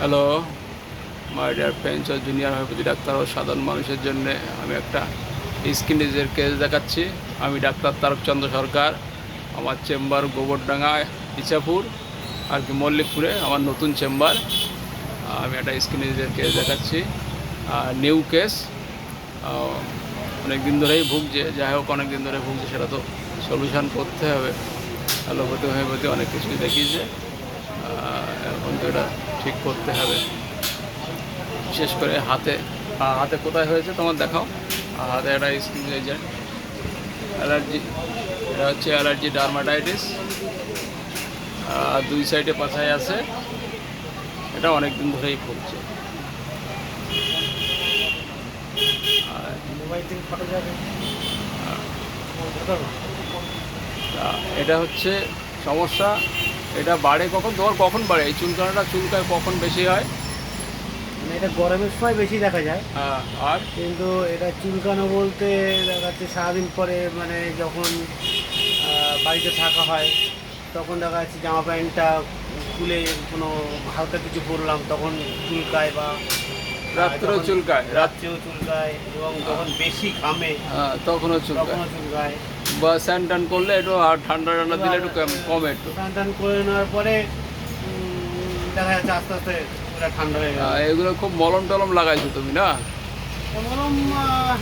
Hello my dear friends junior homeopathy doctor ও সাধারণ মানুষের জন্য আমি একটা স্কিন ডিজিজের কেস দেখাচ্ছি। আমি ডাক্তার তারকচন্দ্র সরকার, আমার চেম্বার গোবরডাঙ্গা ইচাপুর আর কি মল্লিকপুরে, আমার নতুন চেম্বার আমি একটা স্কিন ডিজিজের কেস দেখাচ্ছি। আর নিউ কেস অনেক দিন ধরেই ভুগছে, যাই হোক অনেক দিন ধরে ভুগছে, সেটা তো সলিউশন করতে হবে। অ্যালোপ্যাথি হোমিওপ্যাথি অনেক কিছুই দেখিয়েছে। এখন তো এটা ঠিক করতে হবে। বিশেষ করে হাতে হাতে কোথায় হয়েছে তোমার দেখাও। হাতে একটা স্কিন এজেন্ট অ্যালার্জি, এটা হচ্ছে অ্যালার্জি ডার্মাটাইটিস। দুই সাইডে পাছায় আছে। এটা অনেক দিন ধরেই তা এটা হচ্ছে সমস্যা। এটা বাড়ে কখন? তোমার কখন বাড়ে? এই চুলকানোটা চুলকায় কখন বেশি হয়? মানে এটা গরমের সময় বেশি দেখা যায়। হ্যাঁ আর? কিন্তু এটা চুলকানো বলতে দেখা যাচ্ছে সারাদিন পরে মানে যখন বাড়িতে থাকা হয় তখন দেখা যাচ্ছে জামা প্যান্টটা খুলে কোনো হালকা কিছু পরলাম তখন চুলকায় বা রাত্রেও চুলকায়। রাত্রেও চুলকায় এবং যখন বেশি ঘামে হ্যাঁ, তখনও চুলকায়। চুলকায়। বা স্যান টান করলে একটু আর ঠান্ডা ঠান্ডা দিলে একটু কম- কমে একটু। স্নান টান করে নেওয়ার পরে দেখা যাচ্ছে আস্তে আস্তে ঠান্ডা হয়ে গেল। এগুলো খুব মলম টলম লাগাইছো তুমি না?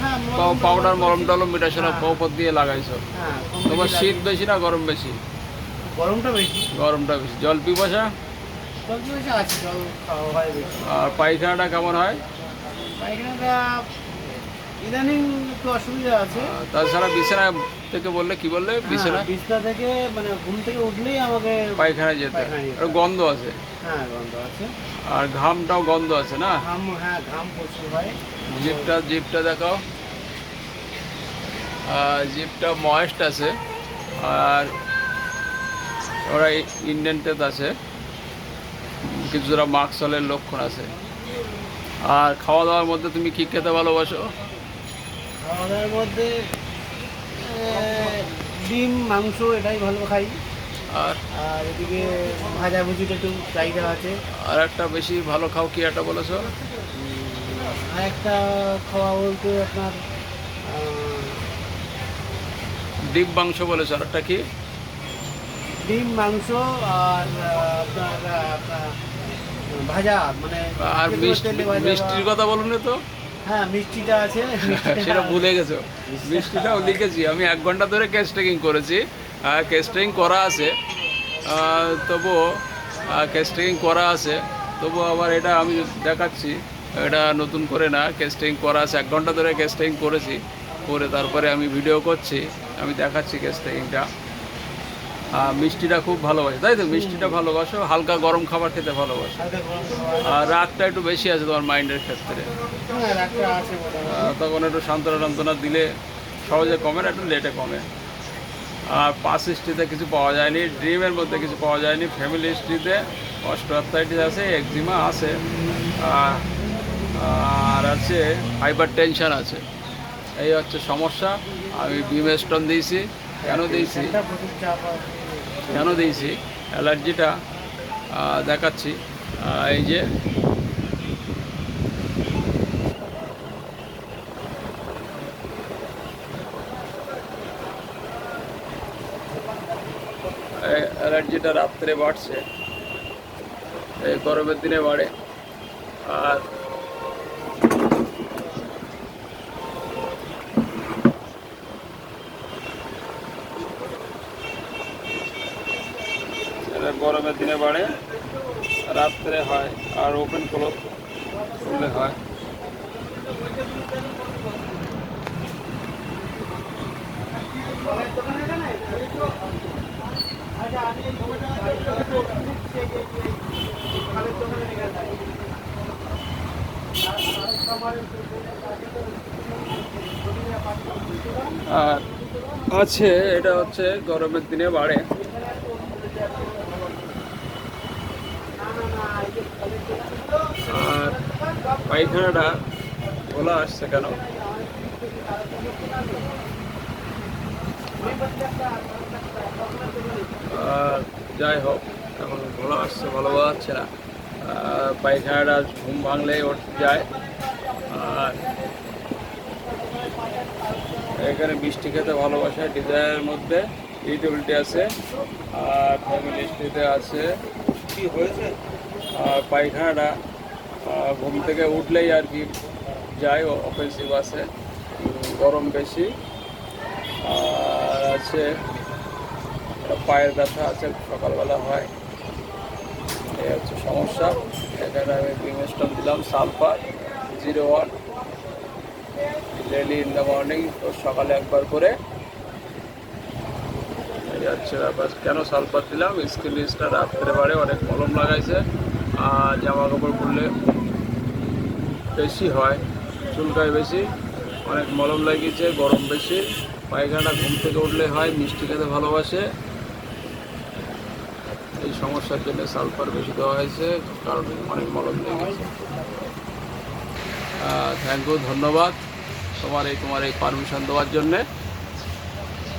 হ্যাঁ পাউডার মলম টলম হ্যাঁ। পৌপত দিয়ে লাগাইছো। হ্যাঁ তোমার শীত বেশি না গরম বেশি? গরমটা বেশি। গরমটা বেশি। জল পিপাসা? আর পায়খানাটা কেমন হয়? পায়খানাটা ইদানিং একটু অসুবিধা আছে। তাছাড়া বিছানা থেকে বললে কি বললে? বিছানা হ্যাঁ, বিছনা থেকে মানে ঘুম থেকে উঠলেই আমাকে পায়খানায় যেতে যেতে গন্ধ আছে। হ্যাঁ গন্ধ আছে। আর ঘামটাও গন্ধ আছে না? ঘাম হ্যাঁ ঘাম প্রচুর হয়। জিপটা জিপটা দেখাও। জিপটা ময়েস্ট আছে। আর ওরা ইন্ডেন্টেড আছে। কিছুটা মার্কসলের লক্ষণ আছে। আর খাওয়া দাওয়ার মধ্যে তুমি কি খেতে ভালোবাসো? খাওয়া দাওয়ার মধ্যে ডিম মাংস এটাই ভালো খাই। আর? আর এদিকে ভাজা ভুজিটা একটু চাহিদা আছে। আর একটা বেশি ভালো খাও কি একটা বলেছ? আর একটা খাওয়া বলতে আপনার ডিম মাংস বলেছ আর একটা কি? ডিম মাংস আর আপনার ভাজা মানে আর মিষ্টির কথা বলুন তো? হ্যাঁ মিষ্টিটা আছে। সেটা ভুলে গেছো। মিষ্টিটাও লিখেছি। আমি এক ঘণ্টা ধরে কেস টেকিং করেছি। কেস টেকিং করা আছে। তবুও কেস টেকিং করা আছে। তবু আবার এটা আমি দেখাচ্ছি। এটা নতুন করে না। কেস টেকিং করা আছে। এক ঘণ্টা ধরে কেস টেকিং করেছি। করে তারপরে আমি ভিডিও করছি। আমি দেখাচ্ছি কেস টেকিংটা মিষ্টিটা খুব ভালোবাসে, তাই তো? মিষ্টিটা ভালোবাসো, হালকা গরম খাবার খেতে ভালোবাসো। আর রাগটা একটু বেশি আছে তোমার মাইন্ডের ক্ষেত্রে। তখন একটু সান্ত্বনা টান্তনা দিলে সহজে কমে না, একটু লেটে কমে। আর পাস হিস্ট্রিতে কিছু পাওয়া যায়নি ড্রিমের মধ্যে কিছু পাওয়া যায়নি ফ্যামিলি হিস্ট্রিতে অস্ট্রোআর্থাইটিস আছে একজিমা আছে আর আছে হাইপার টেনশন আছে। এই হচ্ছে সমস্যা, আমি বিম স্টোন দিয়েছি। কেন দিয়েছি। কেন দিয়েছি? অ্যালার্জিটা দেখাচ্ছি। এই যে। অ্যালার্জিটা রাত্রে বাড়ছে। এই গরমের দিনে বাড়ে। আর এটা বাড়ে রাত্রে হয় আর ওপেন ক্লোজ করলে হয়। আর আছে, এটা হচ্ছে গরমের দিনে বাড়ে। আর পায়খানাটা খোলা আসছে কেন? আর যাই হোক, এখন খোলা আসছে, ভালো যাচ্ছে না। পায়খানাটা ঘুম ভাঙলেই ওঠ যায়। আর এখানে মিষ্টি খেতে ভালোবাসে, ডিজাইনের মধ্যে ইউটিলিটি আছে, আর ফ্যামিলি স্ট্রিতে আছে। কি হয়েছে আর পায়খানাটা ঘুম থেকে উঠলেই আর কি অফেন্সিভ আছে উম, গরম বেশি। আর আছে পায়ের ব্যথা আছে সকালবেলা হয়। এই হচ্ছে সমস্যা। এখানে আমি বিমেস্টন দিলাম sulphur zero one. Daily in the morning তো সকালে একবার করে। এই হচ্ছে ব্যাপার। কেন সালফার দিলাম? স্কিন লিস্টটা রাত্রে বাড়ে অনেক মলম লাগাইছে। জামা কাপড় পরলে বেশি হয় চুলকায় বেশি, অনেক মলম লাগিয়েছে, গরম বেশি পায়খানা ঘুম থেকে উঠলে হয়, মিষ্টি খেতে ভালোবাসে। এই সমস্যার জন্য সালফার বেশি দেওয়া হয়েছে, কারণ অনেক মলম লেগেছে। থ্যাংক ইউ ধন্যবাদ। তোমার এই তোমার এই পারমিশন দেওয়ার জন্যে।